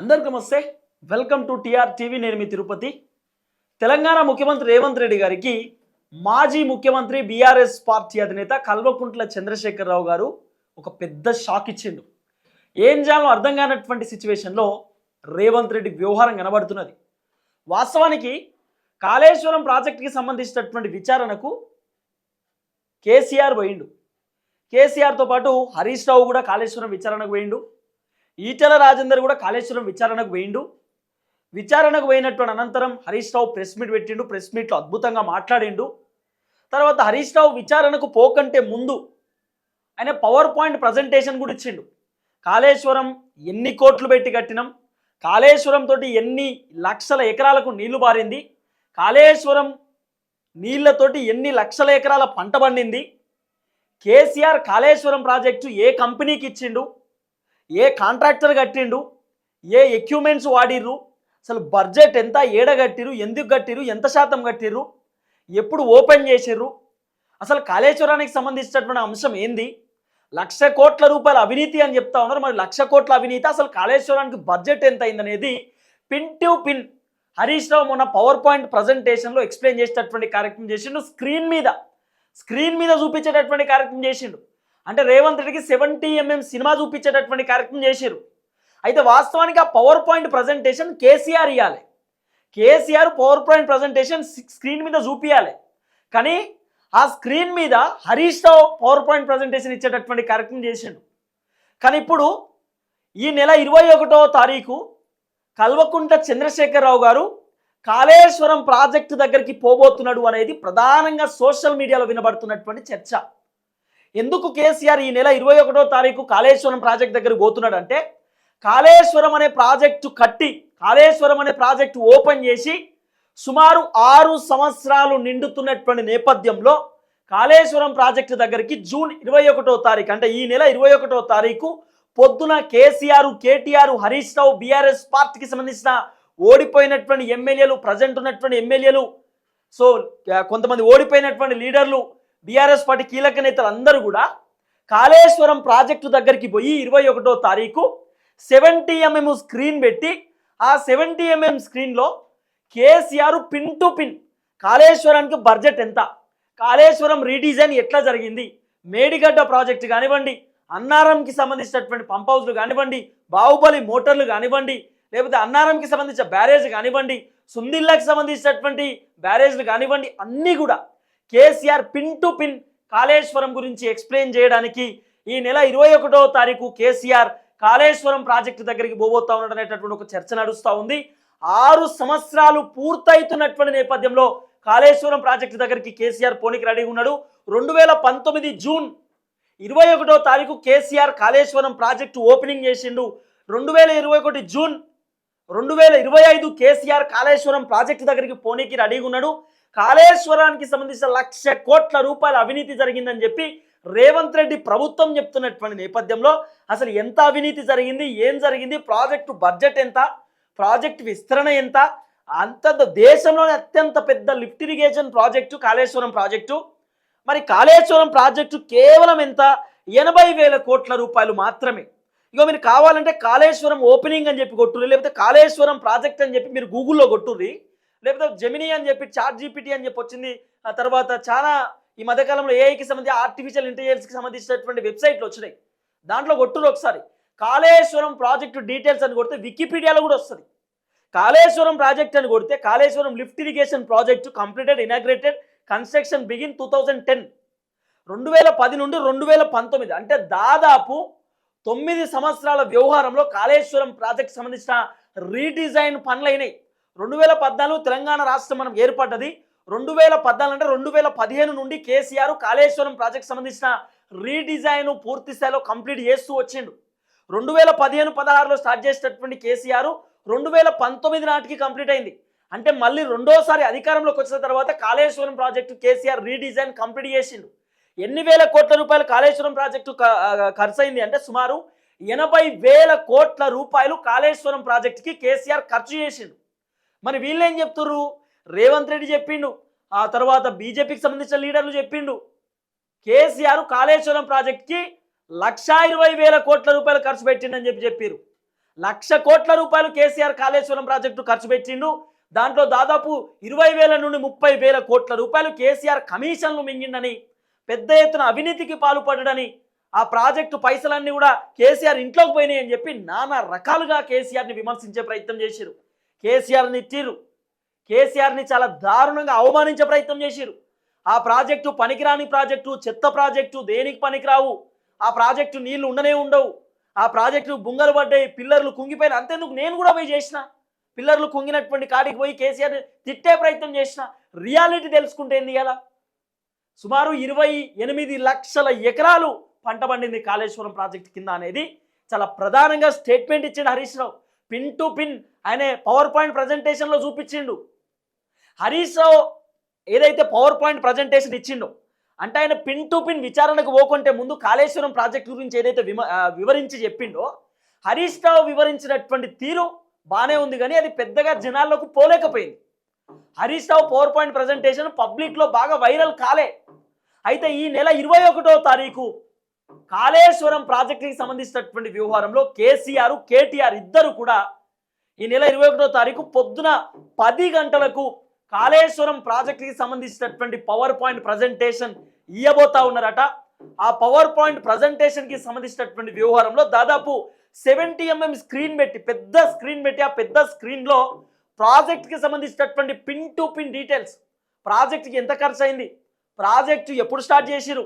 అందరికీ నమస్తే. Welcome to TR TV నేను మీ తిరుపతి. తెలంగాణ ముఖ్యమంత్రి రేవంత్ రెడ్డి గారికి మాజీ ముఖ్యమంత్రి బీఆర్ఎస్ పార్టీ అధినేత కల్వకుంట్ల చంద్రశేఖరరావు గారు ఒక పెద్ద షాక్ ఇచ్చిండు. ఏం చేయాలో అర్థం కానటువంటి సిచ్యువేషన్లో రేవంత్ రెడ్డి వ్యవహారం కనబడుతున్నది. వాస్తవానికి కాళేశ్వరం ప్రాజెక్టుకి సంబంధించినటువంటి విచారణకు కేసీఆర్ పోయిండు. కేసీఆర్తో పాటు హరీష్ రావు కూడా కాళేశ్వరం విచారణకు పోయిండు. ఈటెల రాజేందర్ కూడా కాళేశ్వరం విచారణకు పోయిండు. విచారణకు పోయినటువంటి అనంతరం హరీష్ రావు ప్రెస్ మీట్ పెట్టిండు ప్రెస్ మీట్లో అద్భుతంగా మాట్లాడిండు. తర్వాత హరీష్ రావు విచారణకు పోకంటే ముందు ఆయన పవర్ పాయింట్ ప్రజెంటేషన్ కూడా ఇచ్చిండు. కాళేశ్వరం ఎన్ని కోట్లు పెట్టి కట్టినాం కాళేశ్వరం తోటి ఎన్ని లక్షల ఎకరాలకు నీళ్ళు బారింది కాళేశ్వరం నీళ్ళతోటి ఎన్ని లక్షల ఎకరాల పంట పండింది కేసీఆర్ కాళేశ్వరం ప్రాజెక్టు ఏ కంపెనీకి ఇచ్చిండు ఏ కాంట్రాక్టర్ కట్టిండు? ఏ ఎక్విప్మెంట్స్ వాడిర్రు? అసలు బడ్జెట్ ఎంత? ఏడ కట్టిరు ఎందుకు కట్టిరు ఎంత శాతం కట్టిర్రు? ఎప్పుడు ఓపెన్ చేసిర్రు? అసలు కాళేశ్వరానికి సంబంధించినటువంటి అంశం ఏంది? లక్ష కోట్ల రూపాయల అవినీతి అని చెప్తా ఉన్నారు. మరి లక్ష కోట్ల అవినీతి అసలు కాళేశ్వరానికి బడ్జెట్ ఎంత అయిందనేది pin to pin Harish Rao మొన్న పవర్ పాయింట్ ప్రజెంటేషన్లో ఎక్స్ప్లెయిన్ చేసేటటువంటి కార్యక్రమం చేసిండు. స్క్రీన్ మీద స్క్రీన్ మీద చూపించేటటువంటి కార్యక్రమం చేసిండు. అంటే రేవంత్ రెడ్డికి సెవెంటీ ఎంఎం సినిమా చూపించేటటువంటి కార్యక్రమం చేశారు అయితే వాస్తవానికి ఆ పవర్ పాయింట్ ప్రజెంటేషన్ కేసీఆర్ ఇవ్వాలి KCR power point presentation screen మీద చూపించాలి కానీ ఆ స్క్రీన్ మీద Harish Rao power point presentation ఇచ్చేటటువంటి కార్యక్రమం చేశాడు కానీ ఇప్పుడు ఈ నెల ఇరవై ఒకటో తారీఖు కల్వకుంట చంద్రశేఖరరావు గారు కాళేశ్వరం ప్రాజెక్టు దగ్గరికి పోబోతున్నాడు అనేది ప్రధానంగా సోషల్ మీడియాలో వినబడుతున్నటువంటి చర్చ. ఎందుకు కేసీఆర్ ఈ నెల ఇరవై ఒకటో తారీఖు కాళేశ్వరం ప్రాజెక్ట్ దగ్గర పోతున్నాడు అంటే కాళేశ్వరం అనే ప్రాజెక్టు కట్టి కాళేశ్వరం అనే ప్రాజెక్టు ఓపెన్ చేసి సుమారు ఆరు సంవత్సరాలు నిండుతున్నటువంటి నేపథ్యంలో కాళేశ్వరం ప్రాజెక్టు దగ్గరికి జూన్ ఇరవై ఒకటో తారీఖు అంటే ఈ నెల ఇరవై ఒకటో తారీఖు పొద్దున KCR KTR Harish Rao BRS పార్టీకి సంబంధించిన ఓడిపోయినటువంటి ఎమ్మెల్యేలు ప్రజెంట్ ఉన్నటువంటి ఎమ్మెల్యేలు సో కొంతమంది ఓడిపోయినటువంటి లీడర్లు బీఆర్ఎస్ పార్టీ కీలక నేతలు అందరూ కూడా కాళేశ్వరం ప్రాజెక్టు దగ్గరికి పోయి ఇరవై ఒకటో తారీఖు సెవెంటీ ఎంఎం స్క్రీన్ పెట్టి ఆ సెవెంటీ ఎంఎం స్క్రీన్లో కేసీఆర్ పిన్ టు పిన్ కాళేశ్వరానికి బడ్జెట్ ఎంత? కాళేశ్వరం రీడిజైన్ ఎట్లా జరిగింది? మేడిగడ్డ ప్రాజెక్టు కానివ్వండి అన్నారంకి సంబంధించినటువంటి పంప్ హౌస్లు కానివ్వండి బాహుబలి మోటార్లు కానివ్వండి లేకపోతే అన్నారంకి సంబంధించిన బ్యారేజ్ కానివ్వండి సుందిల్లాకి సంబంధించినటువంటి బ్యారేజ్లు కానివ్వండి అన్నీ కూడా KCR pin to pin Kaleshwaram గురించి ఎక్స్ప్లెయిన్ చేయడానికి ఈ నెల ఇరవై ఒకటో తారీఖు కేసీఆర్ కాళేశ్వరం ప్రాజెక్టు దగ్గరికి పోబోతా ఉన్నాడు అనేటటువంటి ఒక చర్చ నడుస్తూ ఉంది. ఆరు సంవత్సరాలు పూర్తయితున్నటువంటి నేపథ్యంలో కాళేశ్వరం ప్రాజెక్టు దగ్గరికి కేసీఆర్ పోనీకి రెడీగా ఉన్నాడు. రెండు వేల పంతొమ్మిది జూన్ ఇరవై ఒకటో తారీఖు కేసీఆర్ కాళేశ్వరం ప్రాజెక్టు ఓపెనింగ్ చేసిండు. రెండు వేల ఇరవై ఒకటి జూన్ రెండు వేల ఇరవై ఐదు కేసీఆర్ కాళేశ్వరం ప్రాజెక్టు దగ్గరికి పోనీకి రెడీగా ఉన్నాడు. కాళేశ్వరానికి సంబంధించిన లక్ష కోట్ల రూపాయల అవినీతి జరిగిందని చెప్పి రేవంత్ రెడ్డి ప్రభుత్వం చెప్తున్నటువంటి నేపథ్యంలో అసలు ఎంత అవినీతి జరిగింది ఏం జరిగింది ప్రాజెక్టు బడ్జెట్ ఎంత ప్రాజెక్టు విస్తరణ ఎంత అంత దేశంలోనే అత్యంత పెద్ద lift irrigation project Kaleshwaram project. మరి కాళేశ్వరం ప్రాజెక్టు కేవలం ఎంత? ఎనభై వేల కోట్ల రూపాయలు మాత్రమే. ఇక మీరు కావాలంటే కాళేశ్వరం ఓపెనింగ్ అని చెప్పి కొట్టుర్రి లేకపోతే కాళేశ్వరం ప్రాజెక్ట్ అని చెప్పి మీరు గూగుల్లో కొట్టుర్రి. లేకపోతే జెమినీ అని చెప్పి చాట్ జీపీటీ అని చెప్పి వచ్చింది. ఆ తర్వాత చాలా ఈ మధ్యకాలంలో ఏఐకి సంబంధించి ఆర్టిఫిషియల్ ఇంటెలిజెన్స్కి సంబంధించినటువంటి వెబ్సైట్లు వచ్చినాయి. దాంట్లో కొట్టురు ఒకసారి. కాళేశ్వరం ప్రాజెక్టు డీటెయిల్స్ అని కొడితే వికీపీడియాలో కూడా వస్తుంది. కాళేశ్వరం ప్రాజెక్ట్ అని కొడితే Kaleshwaram lift irrigation project completed inaugurated construction begin two thousand ten రెండు వేల పది నుండి రెండు వేల పంతొమ్మిది. అంటే దాదాపు తొమ్మిది సంవత్సరాల వ్యవహారంలో కాళేశ్వరం ప్రాజెక్ట్ సంబంధించిన రీడిజైన్ పనులైనాయి. రెండు వేల పద్నాలుగు తెలంగాణ రాష్ట్రం మనం ఏర్పడ్డది. రెండు వేల పద్నాలుగు అంటే రెండు వేల పదిహేను నుండి కేసీఆర్ కాళేశ్వరం ప్రాజెక్ట్ సంబంధించిన రీడిజైన్ పూర్తి స్థాయిలో కంప్లీట్ చేస్తూ వచ్చిండు. రెండు వేల పదిహేను పదహారులో స్టార్ట్ చేసినటువంటి కేసీఆర్ రెండు వేల పంతొమ్మిది నాటికి కంప్లీట్ అయింది. అంటే మళ్ళీ రెండోసారి అధికారంలోకి వచ్చిన తర్వాత Kaleshwaram project KCR redesign complete చేసిండు. ఎన్ని వేల కోట్ల రూపాయలు కాళేశ్వరం ప్రాజెక్టు ఖర్చయింది ఖర్చు అయింది అంటే సుమారు ఎనభై వేల కోట్ల రూపాయలు కాళేశ్వరం ప్రాజెక్టుకి కేసీఆర్ ఖర్చు చేసిండు. మరి వీళ్ళేం చెప్తుర్రు? రేవంత్ రెడ్డి చెప్పిండు. ఆ తర్వాత బీజేపీకి సంబంధించిన లీడర్లు చెప్పిండు. కేసీఆర్ కాళేశ్వరం ప్రాజెక్ట్కి లక్షా ఇరవై వేల కోట్ల రూపాయలు ఖర్చు పెట్టిండని చెప్పి చెప్పారు లక్ష కోట్ల రూపాయలు కేసీఆర్ కాళేశ్వరం ప్రాజెక్టు ఖర్చు పెట్టిండు. దాంట్లో దాదాపు ఇరవై వేల నుండి ముప్పై వేల కోట్ల రూపాయలు కేసీఆర్ కమిషన్లు మింగిండని పెద్ద ఎత్తున అవినీతికి పాల్పడ్డని ఆ ప్రాజెక్టు పైసలన్నీ కూడా కేసీఆర్ ఇంట్లోకి పోయినాయి అని చెప్పి నానా రకాలుగా కేసీఆర్ని విమర్శించే ప్రయత్నం చేశారు కేసీఆర్ని ఇచ్చిర్రు కేసీఆర్ని చాలా దారుణంగా అవమానించే ప్రయత్నం చేశారు ఆ ప్రాజెక్టు పనికిరాని ప్రాజెక్టు చెత్త ప్రాజెక్టు దేనికి పనికిరావు? ఆ ప్రాజెక్టు నీళ్ళు ఉండనే ఉండవు. ఆ ప్రాజెక్టు బుంగలు పడ్డాయి పిల్లర్లు కుంగిపోయిన అంతేందుకు నేను కూడా పోయి చేసిన? పిల్లర్లు కుంగినటువంటి కాడికి పోయి కేసీఆర్ తిట్టే ప్రయత్నం చేసిన? రియాలిటీ తెలుసుకుంటే ఏంది ఎలా సుమారు ఇరవై ఎనిమిది లక్షల ఎకరాలు పంట పండింది కాళేశ్వరం ప్రాజెక్ట్ కింద అనేది చాలా ప్రధానంగా స్టేట్మెంట్ ఇచ్చిన Harish Rao. Pin to pin ఆయన పవర్ పాయింట్ ప్రజెంటేషన్లో చూపించిండు. హరీష్ రావు ఏదైతే పవర్ పాయింట్ ప్రజెంటేషన్ ఇచ్చిండో అంటే ఆయన పిన్ టు పిన్ విచారణకు పోకుంటే ముందు కాళేశ్వరం ప్రాజెక్ట్ గురించి ఏదైతే విమ వివరించి చెప్పిండో హరీష్ రావు వివరించినటువంటి తీరు బాగానే ఉంది కానీ అది పెద్దగా జనాల్లోకి పోలేకపోయింది. Harish Rao power point presentation పబ్లిక్లో బాగా వైరల్ కాలే. అయితే ఈ నెల ఇరవై ఒకటో తారీఖు కాళేశ్వరం ప్రాజెక్టుకి సంబంధించినటువంటి వ్యవహారంలో కేసీఆర్ కేటీఆర్ ఇద్దరు కూడా ఈ నెల ఇరవై ఒకటో తారీఖు పొద్దున పది గంటలకు కాళేశ్వరం ప్రాజెక్టుకి సంబంధించినటువంటి పవర్ పాయింట్ ప్రజెంటేషన్ ఇయ్యబోతా ఉన్నారట. ఆ పవర్ పాయింట్ ప్రజెంటేషన్కి సంబంధించినటువంటి వ్యవహారంలో దాదాపు సెవెంటీ ఎంఎం స్క్రీన్ పెట్టి పెద్ద స్క్రీన్ పెట్టి ఆ పెద్ద స్క్రీన్లో ప్రాజెక్ట్కి సంబంధించినటువంటి పిన్ టు పిన్ డీటెయిల్స్ ప్రాజెక్ట్కి ఎంత ఖర్చు అయింది ప్రాజెక్టు ఎప్పుడు స్టార్ట్ చేసిరు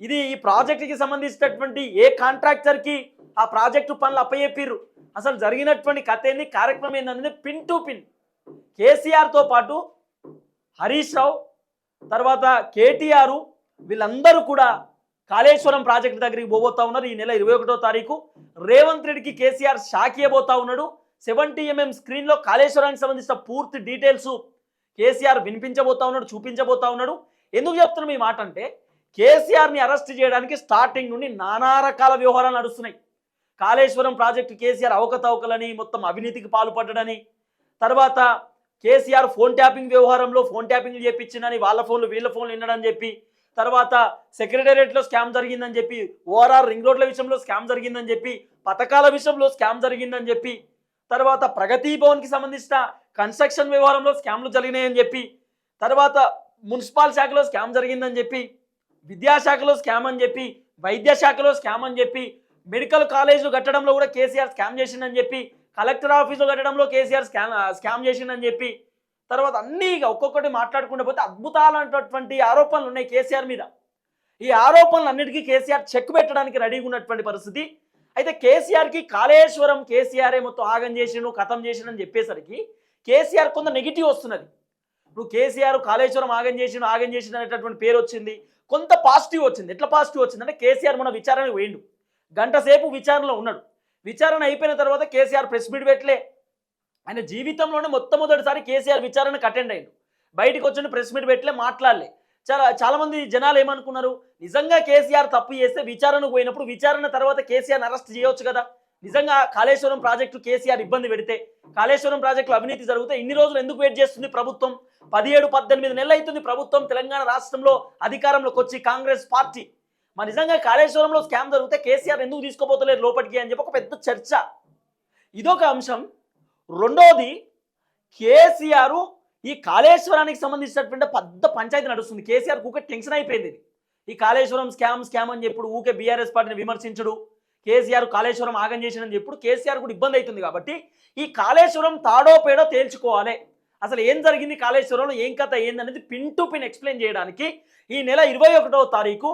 ఇది ఈ ప్రాజెక్టుకి సంబంధించినటువంటి ఏ కాంట్రాక్టర్కి ఆ ప్రాజెక్టు పనులు అప్పచెప్పిర్రు అసలు జరిగినటువంటి కథ ఏంది కార్యక్రమం ఏందనేది పిన్ టు పిన్. కేసీఆర్తో పాటు హరీష్ రావు తర్వాత కేటీఆర్ వీళ్ళందరూ కూడా కాళేశ్వరం ప్రాజెక్టు దగ్గరికి పోబోతా ఉన్నారు. ఈ నెల ఇరవై ఒకటో తారీఖు రేవంత్ రెడ్డికి కేసీఆర్ షాక్ ఇవ్వబోతా ఉన్నాడు. సెవెంటీ ఎంఎం స్క్రీన్లో కాళేశ్వరానికి సంబంధించిన పూర్తి డీటెయిల్స్ కేసీఆర్ వినిపించబోతా ఉన్నాడు చూపించబోతా ఉన్నాడు. ఎందుకు చెప్తున్నాం ఈ మాట అంటే కేసీఆర్ని అరెస్ట్ చేయడానికి స్టార్టింగ్ నుండి నానా రకాల వ్యవహారాలు నడుస్తున్నాయి. కాళేశ్వరం ప్రాజెక్టు కేసీఆర్ అవకతవకలని మొత్తం అవినీతికి పాల్పడ్డని తర్వాత కేసీఆర్ ఫోన్ ట్యాపింగ్ వ్యవహారంలో ఫోన్ ట్యాపింగ్ చేపించిందని వాళ్ళ ఫోన్లు వీళ్ళ ఫోన్లు వినడని చెప్పి తర్వాత సెక్రటేరియట్లో స్కామ్ జరిగిందని చెప్పి ఓఆర్ఆర్ రింగ్ రోడ్ల విషయంలో స్కామ్ జరిగిందని చెప్పి పథకాల విషయంలో స్కామ్ జరిగిందని చెప్పి తర్వాత ప్రగతి భవన్కి సంబంధించిన కన్స్ట్రక్షన్ వ్యవహారంలో స్కామ్లు జరిగినాయని చెప్పి తర్వాత మున్సిపల్ శాఖలో స్కామ్ జరిగిందని చెప్పి విద్యాశాఖలో స్కామ్ అని చెప్పి వైద్య శాఖలో స్కామ్ అని చెప్పి మెడికల్ కాలేజీలు కట్టడంలో కూడా కేసీఆర్ స్కామ్ చేసిండని చెప్పి కలెక్టర్ ఆఫీసులు కట్టడంలో కేసీఆర్ స్కామ్ స్కామ్ చేసిండని చెప్పి తర్వాత అన్నీ ఇక ఒక్కొక్కటి మాట్లాడుకుంటూ పోతే అద్భుతాలైనటువంటి ఆరోపణలు ఉన్నాయి కేసీఆర్ మీద. ఈ ఆరోపణలు అన్నిటికీ కేసీఆర్ చెక్ పెట్టడానికి రెడీగా ఉన్నటువంటి పరిస్థితి. అయితే కేసీఆర్కి కాళేశ్వరం కేసీఆరే మొత్తం ఆగం చేసిండు కథం చేసిండు చెప్పేసరికి కేసీఆర్ కొంత నెగిటివ్ వస్తున్నది. ఇప్పుడు కేసీఆర్ కాళేశ్వరం ఆగం చేసిండు ఆగం చేసిండు అనేటటువంటి పేరు వచ్చింది. కొంత పాజిటివ్ వచ్చింది. ఎట్లా పాజిటివ్ వచ్చింది అంటే కేసీఆర్ మన విచారణకు పోయిండు. గంట సేపు విచారణలో ఉన్నాడు. విచారణ అయిపోయిన తర్వాత కేసీఆర్ ప్రెస్ మీట్ పెట్టలే. ఆయన జీవితంలోనే మొట్టమొదటిసారి కేసీఆర్ విచారణకు అటెండ్ అయ్యాడు. బయటకు వచ్చిన ప్రెస్ మీట్ పెట్టలే మాట్లాడలే. చాలా చాలామంది జనాలు ఏమనుకున్నారు? నిజంగా కేసీఆర్ తప్పు చేస్తే విచారణకు పోయినప్పుడు విచారణ తర్వాత కేసీఆర్ అరెస్ట్ చేయొచ్చు కదా? నిజంగా కాళేశ్వరం ప్రాజెక్టు కేసీఆర్ ఇబ్బంది పెడితే కాళేశ్వరం ప్రాజెక్టులో అవినీతి జరిగితే ఇన్ని రోజులు ఎందుకు వెయిట్ చేస్తుంది ప్రభుత్వం? పదిహేడు పద్దెనిమిది నెలలు అవుతుంది ప్రభుత్వం తెలంగాణ రాష్ట్రంలో అధికారంలోకి వచ్చి కాంగ్రెస్ పార్టీ మరి నిజంగా కాళేశ్వరంలో స్కామ్ జరిగితే కేసీఆర్ ఎందుకు తీసుకోపోతలేరు లోపలికి అని చెప్పి ఒక పెద్ద చర్చ. ఇదొక అంశం. రెండోది కేసీఆర్ ఈ కాళేశ్వరానికి సంబంధించినటువంటి పెద్ద పంచాయతీ నడుస్తుంది. కేసీఆర్ ఊకే టెన్షన్ అయిపోయింది ఈ కాళేశ్వరం స్కామ్ స్కామ్ అని చెప్పుడు ఊకే బీఆర్ఎస్ పార్టీని విమర్శించడు. కేసీఆర్ కాళేశ్వరం ఆగం చేసినని చెప్పుడు కేసీఆర్ కూడా ఇబ్బంది అవుతుంది కాబట్టి ఈ కాళేశ్వరం తాడో పేడో తేల్చుకోవాలి. అసలు ఏం జరిగింది కాళేశ్వరంలో? ఏం కథ? ఏందనేది పిన్ టు పిన్ ఎక్స్ప్లెయిన్ చేయడానికి ఈ నెల ఇరవై ఒకటవ తారీఖు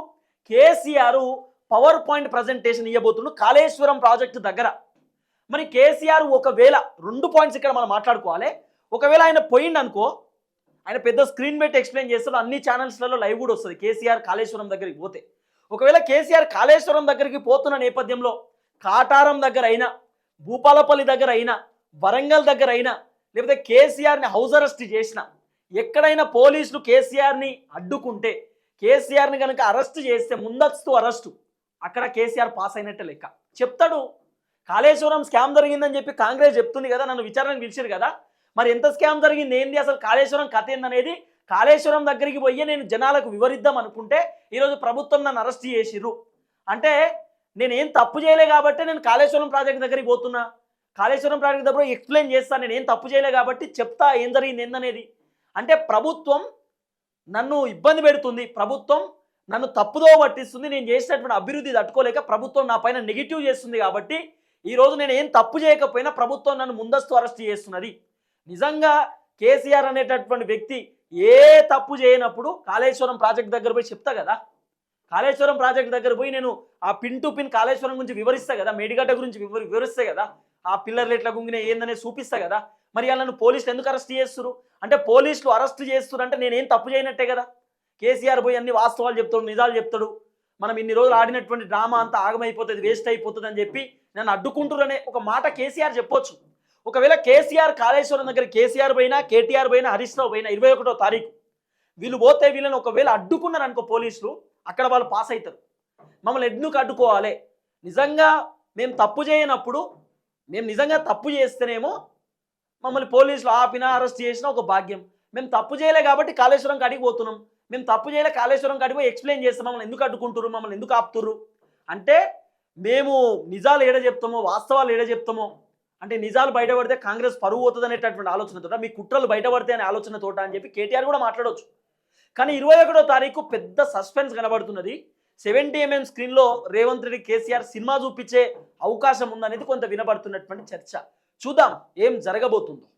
కేసీఆర్ పవర్ పాయింట్ ప్రజెంటేషన్ ఇవ్వబోతుండు కాళేశ్వరం ప్రాజెక్టు దగ్గర. మరి కేసీఆర్ ఒకవేళ రెండు పాయింట్స్ ఇక్కడ మనం మాట్లాడుకోవాలి. ఒకవేళ ఆయన పోయిండు అనుకో ఆయన పెద్ద స్క్రీన్ పెట్టి ఎక్స్ప్లెయిన్ చేస్తాడు అన్ని ఛానల్స్లలో లైవ్ కూడా వస్తుంది కేసీఆర్ కాళేశ్వరం దగ్గరికి పోతే. ఒకవేళ కేసీఆర్ కాళేశ్వరం దగ్గరికి పోతున్న నేపథ్యంలో కాటారం దగ్గర అయినా భూపాలపల్లి దగ్గర అయినా వరంగల్ దగ్గర అయినా లేకపోతే కేసీఆర్ని హౌస్ అరెస్ట్ చేసిన ఎక్కడైనా పోలీసులు కేసీఆర్ని అడ్డుకుంటే కేసీఆర్ని కనుక అరెస్ట్ చేస్తే ముందస్తు అరెస్టు అక్కడ కేసీఆర్ పాస్ అయినట్టే లెక్క. చెప్తాడు కాళేశ్వరం స్కామ్ జరిగిందని చెప్పి కాంగ్రెస్ చెప్తుంది కదా నన్ను విచారణకు పిలిచారు కదా. మరి ఎంత స్కామ్ జరిగింది ఏంది అసలు కాళేశ్వరం కథ ఏందనేది? కాళేశ్వరం దగ్గరికి పోయి నేను జనాలకు వివరిద్దాం అనుకుంటే ఈరోజు ప్రభుత్వం నన్ను అరెస్ట్ చేసిర్రు. అంటే నేను ఏం తప్పు చేయలే కాబట్టి నేను కాళేశ్వరం ప్రాజెక్ట్ దగ్గరికి పోతున్నా. కాళేశ్వరం ప్రాజెక్ట్ దగ్గర ఎక్స్ప్లెయిన్ చేస్తాను నేను ఏం తప్పు చేయలే కాబట్టి చెప్తా ఏం జరిగింది ఏందనేది. అంటే ప్రభుత్వం నన్ను ఇబ్బంది పెడుతుంది ప్రభుత్వం నన్ను తప్పుదో పట్టిస్తుంది నేను చేసినటువంటి అభివృద్ధి తట్టుకోలేక ప్రభుత్వం నా పైన నెగిటివ్ చేస్తుంది కాబట్టి ఈరోజు నేను ఏం తప్పు చేయకపోయినా ప్రభుత్వం నన్ను ముందస్తు అరెస్ట్ చేస్తున్నది. నిజంగా కేసీఆర్ అనేటటువంటి వ్యక్తి ఏ తప్పు చేయనప్పుడు కాళేశ్వరం ప్రాజెక్ట్ దగ్గర పోయి చెప్తా కదా. కాళేశ్వరం ప్రాజెక్ట్ దగ్గర పోయి నేను ఆ పిన్ టు పిన్ కాళేశ్వరం గురించి వివరిస్తా కదా మేడిగడ్డ గురించి వివరి వివరిస్తా కదా. ఆ పిల్లర్లు ఎట్లా గుంగిన ఏందనే చూపిస్తా కదా. మరి వాళ్ళను పోలీసులు ఎందుకు అరెస్ట్ చేస్తున్నారు అంటే పోలీసులు అరెస్ట్ చేస్తున్నారు అంటే నేనేం తప్పు చేయనట్టే కదా. కేసీఆర్ పోయి అన్ని వాస్తవాలు చెప్తాడు నిజాలు చెప్తాడు. మనం ఇన్ని రోజులు ఆడినటువంటి డ్రామా అంతా ఆగమైపోతుంది వేస్ట్ అయిపోతుంది అని చెప్పి నన్ను అడ్డుకుంటురనే ఒక మాట కేసీఆర్ చెప్పొచ్చు. ఒకవేళ కేసీఆర్ కాళేశ్వరం దగ్గర కేసీఆర్ పోయినా కేటీఆర్ పోయినా హరీష్ రావు పోయినా ఇరవై ఒకటో తారీఖు వీళ్ళు పోతే వీళ్ళని ఒకవేళ అడ్డుకున్నారు అనుకో పోలీసులు అక్కడ వాళ్ళు పాస్ అవుతారు మమ్మల్ని ఎందుకు అడ్డుకోవాలి? నిజంగా మేము తప్పు చేయనప్పుడు మేము నిజంగా తప్పు చేస్తేనేమో మమ్మల్ని పోలీసులు ఆపినా అరెస్ట్ చేసినా ఒక భాగ్యం. మేము తప్పు చేయలే కాబట్టి కాళేశ్వరం కాడికి పోతున్నాం. మేము తప్పు చేయలే కాళేశ్వరం కాడికి పోయి ఎక్స్ప్లెయిన్ చేస్తాం మమ్మల్ని ఎందుకు అడ్డుకుంటురు మమ్మల్ని ఎందుకు ఆపుతుర్రు? అంటే మేము నిజాలు ఏడ చెప్తామో వాస్తవాలు ఏడ చెప్తామో అంటే నిజాలు బయటపడితే కాంగ్రెస్ పరువు అవుతుంది అనేటటువంటి ఆలోచనతోట మీ కుట్రలు బయటపడితే అనే ఆలోచనతోట అని చెప్పి కేటీఆర్ కూడా మాట్లాడవచ్చు కానీ ఇరవై ఒకటో తారీఖు పెద్ద సస్పెన్స్ కనబడుతున్నది. సెవెంటీ ఎంఎం స్క్రీన్లో రేవంత్ రెడ్డి కేసీఆర్ సినిమా చూపించే అవకాశం ఉందనేది కొంత వినబడుతున్నటువంటి చర్చ. చూద్దాం ఏం జరగబోతుందో.